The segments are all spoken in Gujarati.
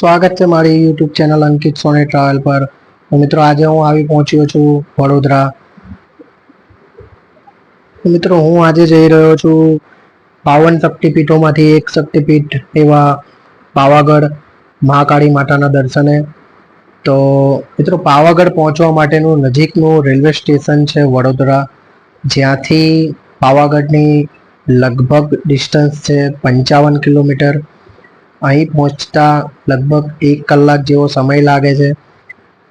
સ્વાગત છે મારી YouTube channel Ankit Soni travel પર. મિત્રો, આજે હું આવી પહોંચ્યો છું વડોદરા. મિત્રો, હું આજે જઈ રહ્યો છું પાવન શક્તિપીઠોમાંથી એક શક્તિપીઠ એવા પાવાગઢ મહાકાળી માતાના દર્શને. તો મિત્રો, પાવાગઢ પહોંચવા માટેનું નજીકનું રેલવે સ્ટેશન છે વડોદરા. જ્યાંથી પાવાગઢની લગભગ ડિસ્ટન્સ છે પંચાવન કિલોમીટર. અહીં પહોંચતા લગભગ એક કલાક જેવો સમય લાગે છે.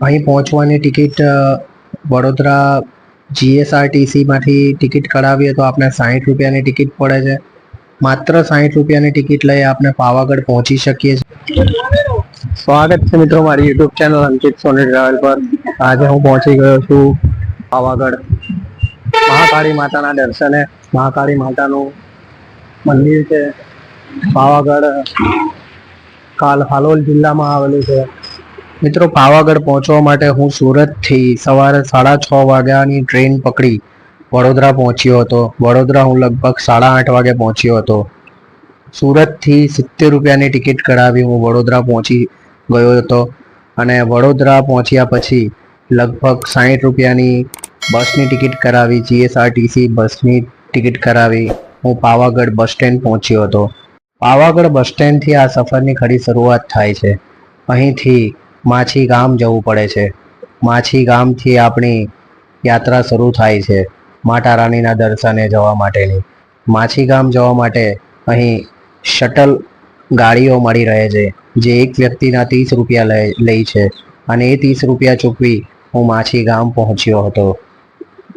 અહીં પહોંચવાની ટિકિટ વડોદરા જીએસઆરટીસીમાંથી ટિકિટ કઢાવીએ તો આપણે સાહીઠ રૂપિયાની ટિકિટ પડે છે. માત્ર સાહીઠ રૂપિયાની ટિકિટ લઈ આપણે પાવાગઢ પહોંચી શકીએ છીએ સ્વાગત છે મિત્રો મારી YouTube channel Ankit Soni travel પર. આજે હું પહોંચી ગયો છું પાવાગઢ. મહાકાળી માતાના દર્શને. મહાકાળી માતાનું મંદિર છે. પાવાગઢ કાલ હાલોલ જિલ્લામાં આવેલું છે. મિત્રો, પાવાગઢ પહોંચવા માટે હું સુરતથી સવારે સાડા છ વાગ્યાની ટ્રેન પકડી વડોદરા પહોંચ્યો હતો. વડોદરા હું લગભગ સાડા આઠ વાગે પહોંચ્યો હતો. સુરતથી સિત્તેર રૂપિયાની ટિકિટ કઢાવી હું વડોદરા પહોંચી ગયો હતો અને વડોદરા પહોંચ્યા પછી લગભગ સાહીઠ રૂપિયાની બસની ટિકિટ કરાવી જીએસઆરટીસી બસની ટિકિટ કરાવી હું પાવાગઢ બસ સ્ટેન્ડ પહોંચ્યો હતો. પાવાગઢ બસ સ્ટેન્ડથી આ સફરની ખરી શરૂઆત થાય છે. અહીંથી માછી ગામ જવું પડે છે. માછી ગામથી આપણી યાત્રા શરૂ થાય છે. માતા રાણીના દર્શને જવા માટેની. માછી ગામ જવા માટે અહીં શટલ ગાડીઓ મળી રહે છે, જે એક વ્યક્તિના ત્રીસ રૂપિયા લે લે છે અને એ ત્રીસ રૂપિયા ચૂકવી હું માછી ગામ પહોંચ્યો હતો.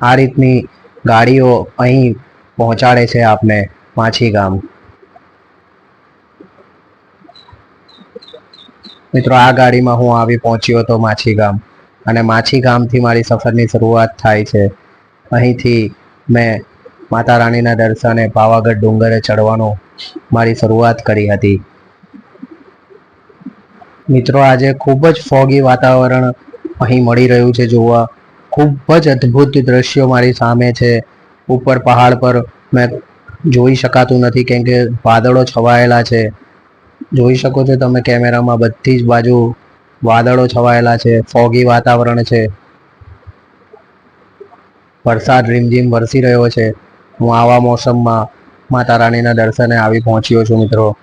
આ રીતની ગાડીઓ અહીં પહોંચાડે છે આપને માછી ગામ. મિત્રો, આ ગાડીમાં હું આવી પહોંચ્યો હતો માછી અને માછી મારી સફરની શરૂઆત થાય છે. અહીંથી મેં માતા રાણીના દર્શને પાવાગઢ ડુંગરે ચડવાનો મારી શરૂઆત કરી હતી. મિત્રો, આજે ખૂબ જ ફોગી વાતાવરણ અહીં મળી રહ્યું છે જોવા. ખૂબ જ અદ્ભુત દ્રશ્યો મારી સામે છે. ઉપર પહાડ પર મેં જોઈ શકાતું નથી કેમ કે વાદળો છવાયેલા છે. જોઈ શકો છો તમે કેમેરામાં બધી જ બાજુ વાદળો છવાયેલા છે, ફોગી વાતાવરણ છે. વરસાદ રીમઝીમ વરસી રહ્યો છે. હું આવા મોસમમાં માતા રાણીના દર્શને આવી પહોંચ્યો છું, મિત્રો.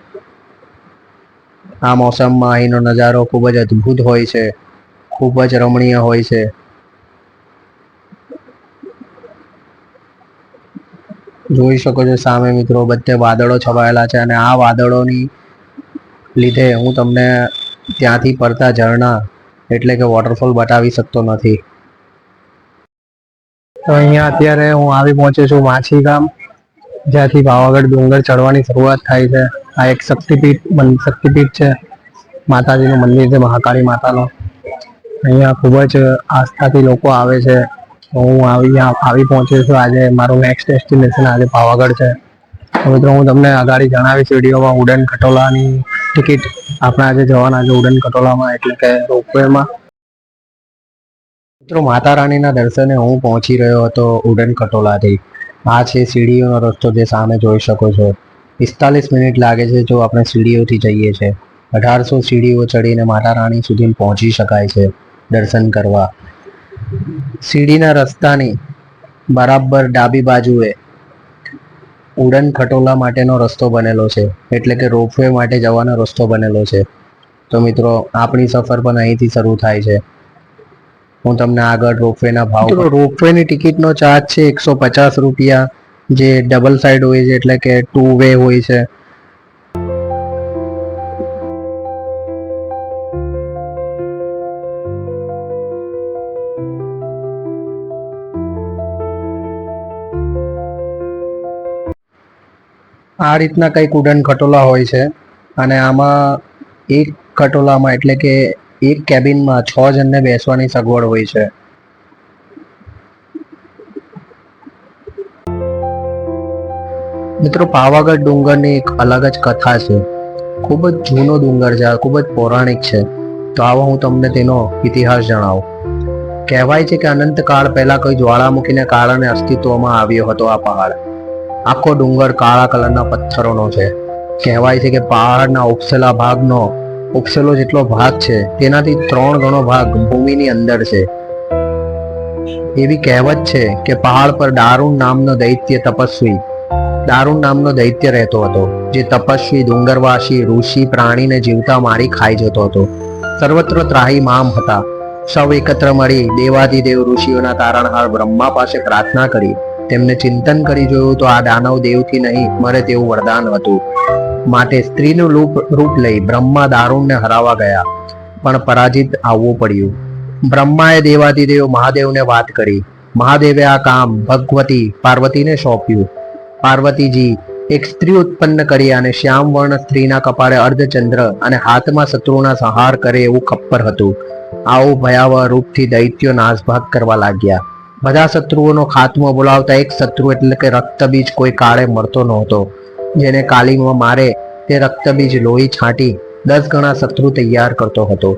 આ મોસમમાં અહીંનો નજારો ખૂબ જ અદ્ભુત હોય છે. ખૂબ જ રમણીય હોય છે. જોઈ શકો છો સામે, મિત્રો, બધે વાદળો છવાયેલા છે અને આ વાદળોની લીધે હું તમને ત્યાંથી પડતા ઝરણા એટલે કે વોટરફોલ બતાવી શકતો નથી. તો અહીંયા અત્યારે હું આવી પહોંચ્યો છું માછી ગામ, જ્યાંથી પાવાગઢ ડુંગર ચડવાની શરૂઆત થાય છે. આ એક શક્તિપીઠ શક્તિપીઠ છે. માતાજીનું મંદિર છે, મહાકાળી માતાનું. અહીંયા ખૂબ જ આસ્થાથી લોકો આવે છે. હું આવી આવી પહોંચ્યો છું. આજે મારું નેક્સ્ટ ડેસ્ટિનેશન આજે પાવાગઢ છે. મિત્રો, હું તમને અગાડી જણાવીશ વિડીયોમાં ઉડન ખટોલાની ટિકિટ. આપણે આજે જવાના છે ઉડન ખટોલામાં, એટલે કે રોપવેમાં. મિત્રો, માતા રાણીના દર્શને હું પહોંચી રહ્યો હતો ઉડન ખટોલાથી. આ છે સીડીઓનો રસ્તો જે સામે જોઈ શકો છો. પિસ્તાલીસ મિનિટ લાગે છે જો આપણે સીડીઓથી જઈએ છે. અઢારસો સીડીઓ ચડીને માતા રાણી સુધી પહોંચી શકાય છે દર્શન કરવા. સીડીના રસ્તાની બરાબર ડાબી બાજુએ ઉડન ખટોલા માટેનો રસ્તો બનેલો છે. એટલે કે રોપવે માટે જવાનો રસ્તો બનેલો છે. તો મિત્રો આપણી સફર પણ અહીંથી શરૂ થાય છે. હું તમને આગળ રોપવેના ભાવ રોપવેની ટિકિટનો ચાર્જ છે એકસો પચાસ રૂપિયા. જે ડબલ સાઈડ હોય છે એટલે કે ટુ વે હોય છે. આ રીતના કંઈક ઉડન ખટોલા હોય છે અને આમાં એક ખટોલામાં એટલે કે એક કેબિનમાં છ જણને બેસવાની સગવડ હોય છે. મિત્રો, પાવાગઢ ડુંગરની એક અલગ જ કથા છે. ખૂબ જ જૂનો ડુંગર છે ખૂબ જ પૌરાણિક છે. તો આવો હું તમને તેનો ઇતિહાસ જણાવું. કહેવાય છે કે અનંતકાળ પહેલા કોઈ જ્વાળામુખીને કારણે અસ્તિત્વમાં આવ્યો હતો આ પહાડ. આખો ડુંગર કાળા કલરના પથ્થરોનો છે. કહેવાય છે કે પહાડના ઉપસેલા ભાગનો ઉપસેલો જેટલો ભાગ છે, તેનાથી ત્રણ ગણો ભાગ ભૂમિની અંદર છે. એવી કહેવત છે કે પહાડ પર દારૂણ નામનો દૈત્ય તપસ્વી, દારૂણ નામનો દૈત્ય રહેતો હતો, જે તપસ્વી, ડુંગરવાસી, ઋષિ પ્રાણીને જીવતા મારી ખાઈ જતો હતો. સર્વત્ર ત્રાહી મામ હતા. સૌ એકત્ર મળી દેવાધિદેવ ઋષિઓના તારણહાર બ્રહ્મા પાસે પ્રાર્થના કરી. તેમને ચિંતન કરી જોયું તો આ દાનવ દેવથી નહીં, મરે તેવું વરદાન હતું. માટે સ્ત્રીનું રૂપ રૂપ લઈ બ્રહ્મા દારૂણને હરાવા ગયા, પણ પરાજિત આવવું પડ્યું. બ્રહ્માએ દેવાધિદેવ મહાદેવને વાત કરી. મહાદેવે આ કામ ભગવતી, પાર્વતીને સોંપ્યું. પાર્વતીજી, એક સ્ત્રી ઉત્પન્ન કરી અને શ્યામ વર્ણ સ્ત્રીના કપાળે અર્ધચંદ્ર અને હાથમાં શત્રુના સંહાર કરે એવું ખપ્પર હતું. આવું ભયાવહ રૂપથી દૈત્યો નાસભાગ કરવા લાગ્યા. બધા શત્રુઓનો ખાત્મો બોલાવતા એક શત્રુ એટલે કે રક્તબીજ કોઈ કાળે મળતો નહોતો. જેને કાલીમાં મારે તે રક્તબીજ લોહી છાંટી દસ ગણા શત્રુ તૈયાર કરતો હતો.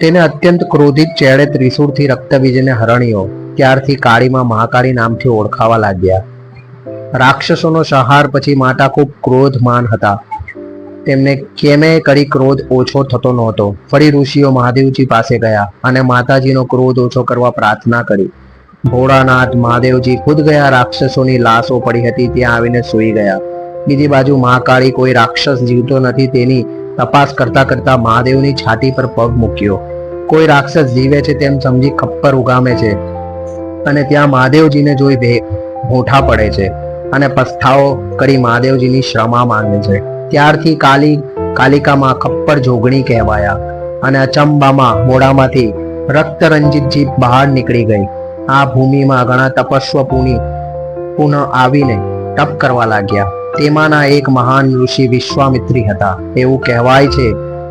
તેને અત્યંત ક્રોધિત ચેડે ત્રિશુળથી રક્તબીજને હરણ્યો. ત્યારથી કાળીમાં મહાકાળી નામથી ઓળખાવા લાગ્યા. રાક્ષસોનો સહાર પછી માતા ખૂબ ક્રોધમાન હતા. તેમને કેમે કરી ક્રોધ ઓછો થતો નહોતો. ફરી ઋષિઓ મહાદેવજી પાસે ગયા અને માતાજીનો ક્રોધ ઓછો કરવા પ્રાર્થના કરી. ભોળાનાથ મહાદેવજી ખુદ ગયા, રાક્ષસોની લાશો પડી હતી, ત્યાં આવીને સૂઈ ગયા. બીજી બાજુ મહાકાળી કોઈ રાક્ષસ જીવતો નથી, તેની તપાસ કરતા કરતા મહાદેવની છાતી પર પગ મૂક્યો. કોઈ રાક્ષસ જીવે છે તેમ સમજી ખપ્પર ઉગામે છે અને ત્યાં મહાદેવજીને જોઈ ભે ભોઠા પડે છે અને પસ્થાઓ કરી મહાદેવજીની શ્રમા માંગે છે. ત્યારથી કાલી, કાલિકામાં ખપ્પર જોગણી કહેવાયા અને અચંબામાં મોડામાંથી રક્તરંજિત જીભ બહાર નીકળી ગઈ. આ ભૂમિમાં ઘણા તપસ્વ પુની પુનઃ આવીને તપ કરવા લાગ્યા. તેમાંના એક મહાન ઋષિ વિશ્વામિત્રી હતા. એવું કહેવાય છે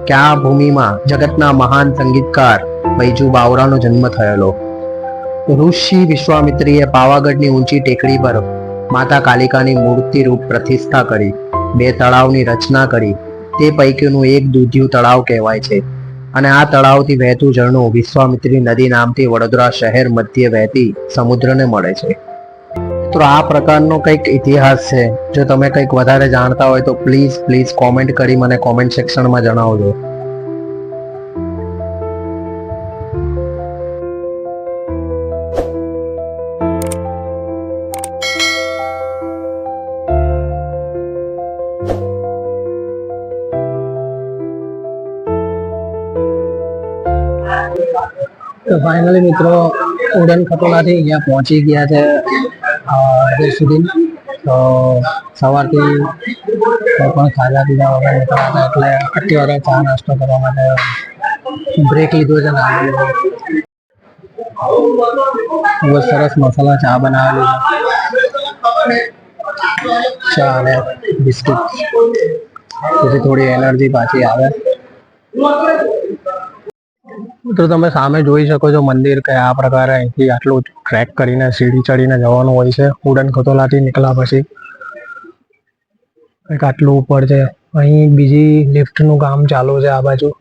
કે આ ભૂમિમાં જગતના મહાન સંગીતકાર બૈજુ બાવરાનો જન્મ થયેલો. ઋષિ વિશ્વામિત્રીએ પાવાગઢની ઊંચી ટેકડી પર માતા કાલિકાની મૂર્તિ રૂપ પ્રતિષ્ઠા કરી, બે તળાવની રચના કરી. તે પૈકીનું એક દૂધિયું તળાવ કહેવાય છે. અને આ તળાવથી વહેતું ઝરણું વિશ્વામિત્રી નદી નામથી વડોદરા શહેર મધ્ય વહેતી સમુદ્રને મળે છે. તો આ પ્રકારનો કંઈક ઇતિહાસ છે. જો તમે કંઈક વધારે જાણતા હોય તો પ્લીઝ પ્લીઝ કોમેન્ટ કરી મને કોમેન્ટ સેક્શનમાં જણાવજો. તો ફાઇનલી મિત્રો ઉડન ખટોલાથી અહીંયા પહોંચી ગયા છે અ, હજુ સુધી તો સવારથી કોઈ પણ ખાધા પીધા વગર નીકળ્યા હતા એટલે આટલી વાગે ચા નાસ્તો કરવા માટે બ્રેક લીધો છે ને આવી બહુ જ સરસ મસાલા ચા બનાવેલી છે ચા અને બિસ્કિટ તેથી થોડી એનર્જી પાછી આવે તો તમે સામે જોઈ શકો છો મંદિર કે આ પ્રકારે અહીંથી આટલું ટ્રેક કરીને સીડી ચડીને જવાનું હોય છે. ઉડન ખતોલાથી નીકળ્યા પછી કંઈક આટલું ઉપર છે. અહીં બીજી લિફ્ટનું કામ ચાલુ છે આ બાજુ.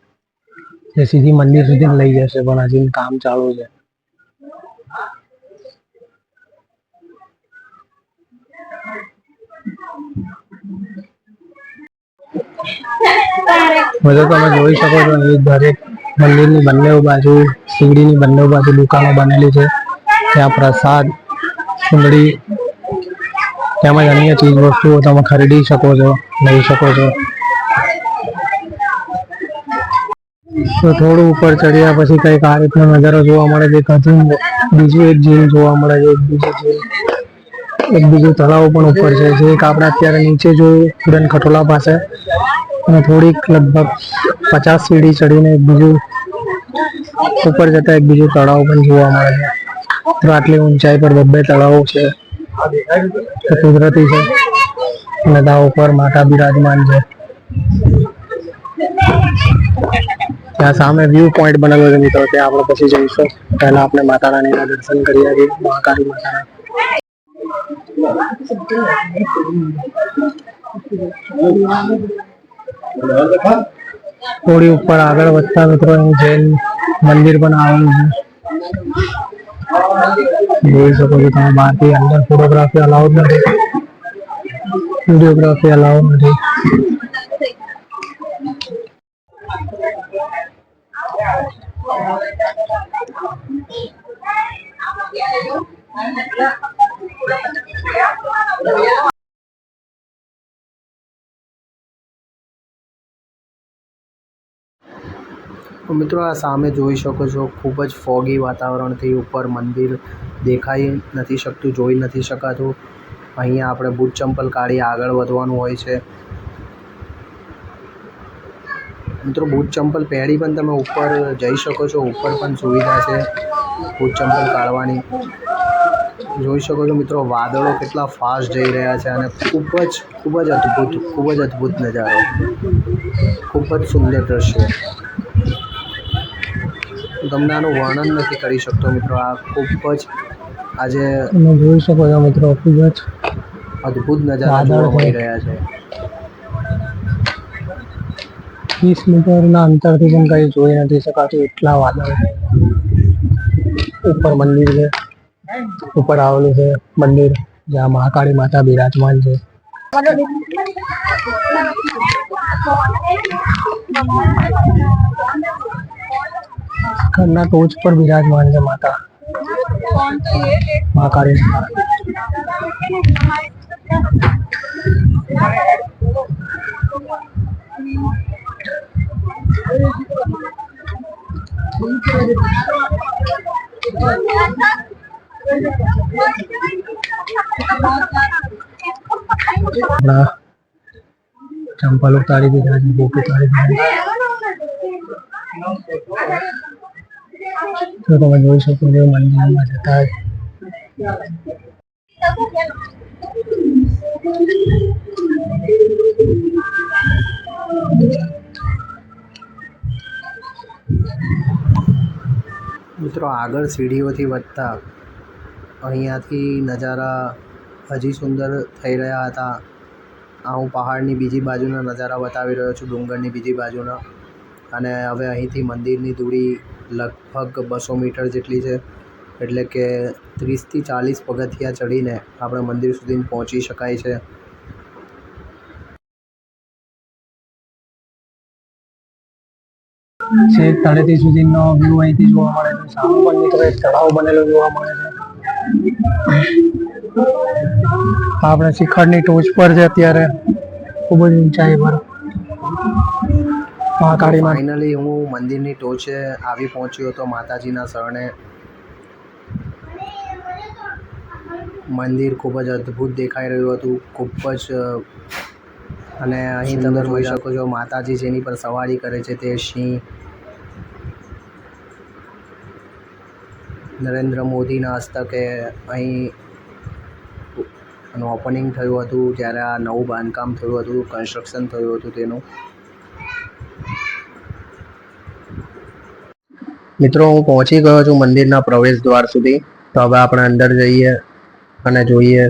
જે સીધી મંદિર સુધી લઈ જશે પણ હજી કામ ચાલુ છે. મજા તમે જોઈ શકો છો અહીં દરેક મંદિરની બંને બાજુ શિવડીની બંને બાજુ દુકાનો બનેલી છે. ત્યાં પ્રસાદ સુંદડી તેમજ અન્ય ચીજ વસ્તુઓ તમે ખરીદી શકો છો, લઈ શકો છો. તો થોડું ઉપર ચડ્યા પછી કંઈક આ રીતનો નજારો જોવા મળે છે. હજુ બીજું એક ઝીલ જોવા મળે છે, એક બીજું ઝીલ એક બીજું તળાવ પણ ઉપર છે, જે એક આપણે અત્યારે નીચે જોયું ઉડન ખટોલા પાસે. અને થોડીક લગભગ પચાસ સીડી ચડીને બીજું ઉપર જતા એક બીજું તળાવ પણ જોવા મળે છે. તો આટલી ઊંચાઈ પર બબ્બે તળાવો છે. કુદરતી છે. અને ત્યાં ઉપર માતા બિરાજમાન છે. ત્યાં સામે વ્યૂ પોઈન્ટ બનેલો છે મિત્રો. ત્યાં આપણે પછી જઈશું. પહેલા આપણે માતા રાણીના દર્શન કરી આવીએ. મહાકાળી માતાના थोड़ी ऊपर आगे बच्चा मित्रों जैन मंदिर बना बाकी अंदर फोटोग्राफी अलाउड नहीं वीडियोग्राफी अलाउड नहीं મિત્રો આ સામે જોઈ શકો છો, ખૂબ જ ફોગી વાતાવરણથી ઉપર, મંદિર દેખાઈ નથી શકતું, જોઈ નથી શકાતું. અહીંયા આપણે બૂટ ચંપલ કાઢી આગળ વધવાનું હોય છે. મિત્રો બૂટ ચંપલ પહેરી પણ તમે ઉપર જઈ શકો છો, ઉપર પણ સુવિધા છે બૂટ ચંપલ કાઢવાની. જોઈ શકો છો મિત્રો વાદળો કેટલા ફાસ્ટ જઈ રહ્યા છે અને ખૂબ જ ખૂબ જ અદ્ભુત, ખૂબ જ અદ્ભુત નજારો. ખૂબ જ સુંદર દ્રશ્ય. હું તમને આનું વર્ણન નથી કરી શકતો મિત્રો આ ખૂબ જ આજે તમે જોઈ શકો છો મિત્રો ખૂબ જ અદ્ભુત નજારા જોવા મળી છે. રહ્યા છે વીસ મીટરના અંતરથી પણ કંઈ જોઈ નથી શકાતું એટલા વાદળ છે. ઉપર મંદિર છે ઉપર આવેલું છે મંદિર જ્યાં મહાકાળી માતા બિરાજમાન છે ઘરના ટોચ પર બિરાજમાન છે માતા મા. આપણા ચંપલ ઉતારી દીધા છે બુક ઉતારી દીધા તો તમે જોઈ શકો મંદિરમાં જતા મિત્રો, આગળ સીડીઓથી વધતા અહીંયાથી નજારા હજી સુંદર થઈ રહ્યા હતા. આ હું પહાડની બીજી બાજુના નજારા બતાવી રહ્યો છું, ડુંગરની બીજી બાજુના. અને હવે અહીંથી મંદિરની દૂરી લગભગ બસો મીટર જેટલી છે. એટલે કે ત્રીસથી ચાલીસ પગથિયા ચડીને આપણે મંદિર સુધી પહોંચી શકાય છે. છેક તળેટી સુધીનો વ્યૂ અહીંથી જોવા મળે છે. સામે પણ મિત્રો એક તળાવ બનેલો જોવા મળે છે. આપણે શિખરની ટોચ પર છે અત્યારે. ખૂબ જ ઊંચાઈ પર. મહાકાળી ફાઇનલી હું મંદિરની ટોચે આવી પહોંચ્યો હતો માતાજીના શરણે મંદિર ખૂબ જ અદ્ભુત દેખાઈ રહ્યું હતું ખૂબ જ અને અહીં તમે જોઈ શકો છો માતાજી જેની પર સવારી કરે છે તે સિંહ નરેન્દ્ર મોદીના હસ્તકે અહીં એનું ઓપનિંગ થયું હતું જ્યારે આ નવું બાંધકામ થયું હતું કન્સ્ટ્રક્શન થયું હતું તેનું. મિત્રો, હું પહોંચી ગયો છું મંદિરના પ્રવેશ દ્વાર સુધી. તો હવે આપણે અંદર જઈએ અને જોઈએ.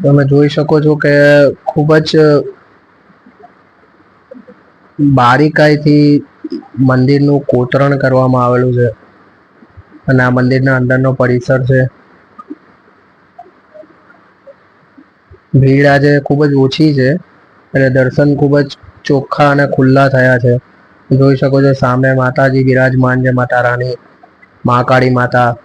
તમે જોઈ શકો છો કે ખૂબ જ બારીકાઈથી મંદિરનું કોતરણ કરવામાં આવેલું છે. અને આ મંદિરના અંદરનો પરિસર છે. ભીડ આજે ખૂબ જ ઓછી છે. એટલે દર્શન ખૂબ જ ચોખ્ખા અને ખુલ્લા થયા છે. જોઈ શકો છો સામે માતાજી બિરાજમાન છે, માતા રાણી મહાકાળી માતા.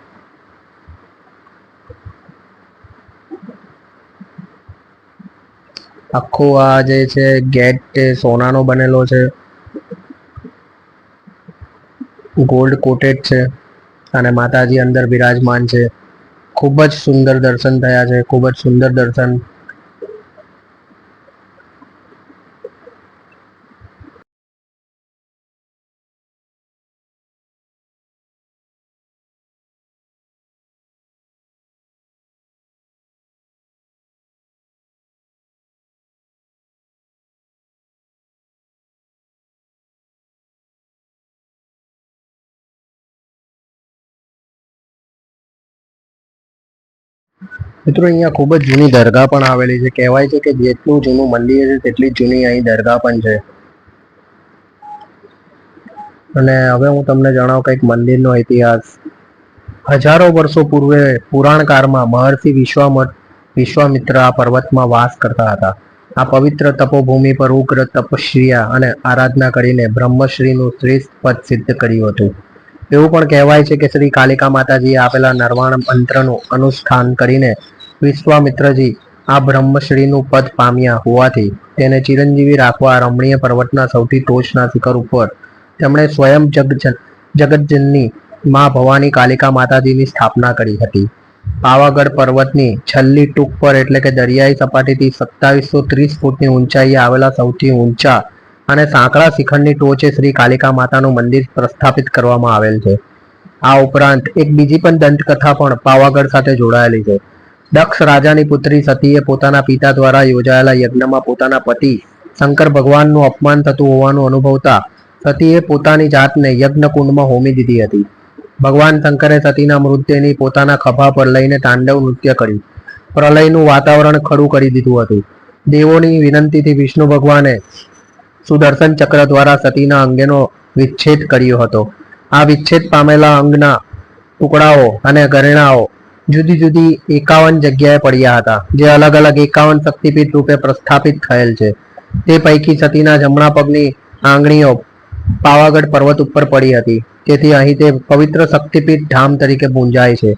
આખો આ જે છે, ગેટ તે સોનાનો બનેલો છે. ગોલ્ડ કોટેડ છે અને માતાજી અંદર બિરાજમાન છે. ખૂબ જ સુંદર દર્શન થયા છે, ખૂબ જ સુંદર દર્શન. મિત્રો, અહીંયા ખૂબ જ જૂની દરગાહ પણ આવેલી છે. કહેવાય છે કે જેટલું જૂનું મંદિર છે, તેટલી જૂની અહીં દરગાહ પણ છે. અને હવે હું તમને જણાવું કંઈક મંદિરનો ઇતિહાસ. હજારો વર્ષો પૂર્વે પુરાણકાળમાં મહર્ષિ વિશ્વામત વિશ્વામિત્ર આ પર્વતમાં વાસ કરતા હતા. આ પવિત્ર તપોભૂમિ પર ઉગ્ર તપશ્રિયા અને આરાધના કરીને બ્રહ્મશ્રીનું શ્રેષ્ઠ પદ સિદ્ધ કર્યું હતું. એવું પણ કહેવાય છે કે શ્રી કાલિકા માતાજીએ આપેલા નરવાણ મંત્રનું અનુષ્ઠાન કરીને વિશ્વામિત્રજી, આ બ્રહ્મશ્રીનું પદ પામ્યા હોવાથી તેને ચિરંજીવી રાખવા રમણીય પર્વતના સૌથી ટોચના શિખર ઉપર તેમણે સ્વયં જગ જગતજનની મા ભવાની કાલિકા માતાજીની સ્થાપના કરી હતી. પાવાગઢ પર્વતની છેલ્લી ટૂંક પર એટલે કે દરિયાઈ સપાટીથી સત્તાવીસો ત્રીસ ફૂટની ઊંચાઈએ આવેલા સૌથી ઊંચા અને સાંકળા શિખરની ટોચે શ્રી કાલિકા માતાનું મંદિર પ્રસ્થાપિત કરવામાં આવેલ છે. આ ઉપરાંત એક બીજી પણ દંતકથા પણ પાવાગઢ સાથે જોડાયેલી છે. દક્ષ રાજાની પુત્રી સતીએ પોતાના પિતા દ્વારા યોજાયેલા યજ્ઞમાં પોતાના પતિ શંકર ભગવાનનું અપમાન થતું હોવાનું અનુભવતા સતીએ પોતાની જાતને યજ્ઞ કુંડમાં હોમી દીધી હતી. ભગવાન શંકરે સતીના મૃતદેહની પોતાના ખભા પર લઈને તાંડવ નૃત્ય કર્યું. પ્રલયનું વાતાવરણ ખડું કરી દીધું હતું. દેવોની વિનંતીથી વિષ્ણુ ભગવાને સુદર્શન ચક્ર દ્વારા સતીના અંગેનો વિચ્છેદ કર્યો હતો. આ વિચ્છેદ પામેલા અંગના ટુકડાઓ અને ઘરેણાઓ જુદી જુદી એકાવન જગ્યાએ પડ્યા હતા, જે અલગ અલગ એકાવન શક્તિપીઠ રૂપે પ્રસ્થાપિત થયેલ છે. તે પૈકી સતીના જમણા પગની આંગળીઓ પાવાગઢ પર્વત ઉપર પડી હતી. તેથી અહીં તે પવિત્ર શક્તિપીઠ ધામ તરીકે પૂંજાય છે.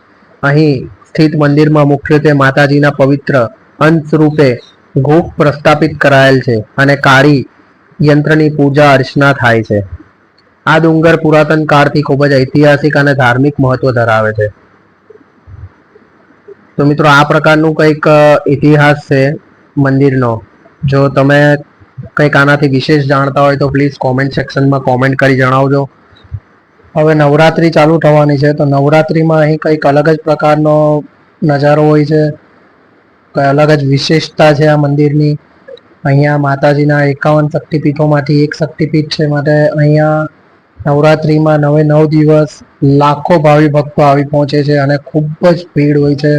અહીં સ્થિત મંદિરમાં મુખ્યત્વે માતાજીના પવિત્ર અંશ રૂપે ગોપ પ્રસ્થાપિત કરાયેલ છે અને કાળી યંત્રની પૂજા અર્ચના થાય છે. આ ડુંગર પુરાતન કાળથી ખૂબ જ ઐતિહાસિક અને ધાર્મિક મહત્વ ધરાવે છે. તો મિત્રો આ પ્રકારનું કંઈક ઇતિહાસ છે મંદિરનો. જો તમે કંઈક આનાથી વિશેષ જાણતા હોય તો પ્લીઝ કોમેન્ટ સેક્શનમાં કોમેન્ટ કરી જણાવજો. હવે નવરાત્રી ચાલુ થવાની છે, તો નવરાત્રીમાં અહીં કંઈક અલગ જ પ્રકારનો નજારો હોય છે. કંઈ અલગ જ વિશેષતા છે આ મંદિરની. અહીંયા માતાજીના એકાવન શક્તિપીઠોમાંથી એક શક્તિપીઠ છે, માટે અહીંયા નવરાત્રીમાં નવે નવ દિવસ લાખો ભાવિ ભક્તો આવી પહોંચે છે અને ખૂબ જ ભીડ હોય છે.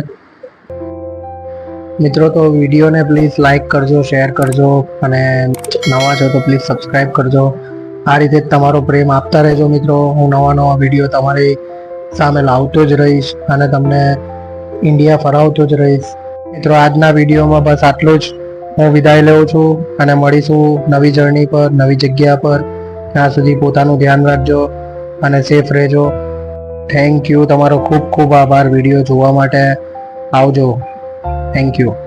મિત્રો, તો વિડીયોને પ્લીઝ લાઇક કરજો શેર કરજો અને નવા છો તો પ્લીઝ સબસ્ક્રાઈબ કરજો. આ રીતે તમારો પ્રેમ આપતા રહેજો મિત્રો. હું નવા નવા વીડિયો તમારી સામે લાવતો જ રહીશ અને તમને ઇન્ડિયા ફરાવતો જ રહીશ. મિત્રો, આજના વિડીયોમાં બસ આટલું જ. હું વિદાય લઉં છું અને મળીશું નવી જર્ની પર, નવી જગ્યા પર. ત્યાં સુધી પોતાનું ધ્યાન રાખજો અને સેફ રહેજો. થેન્ક યુ તમારો ખૂબ ખૂબ આભાર વીડિયો જોવા માટે. આવજો. Thank you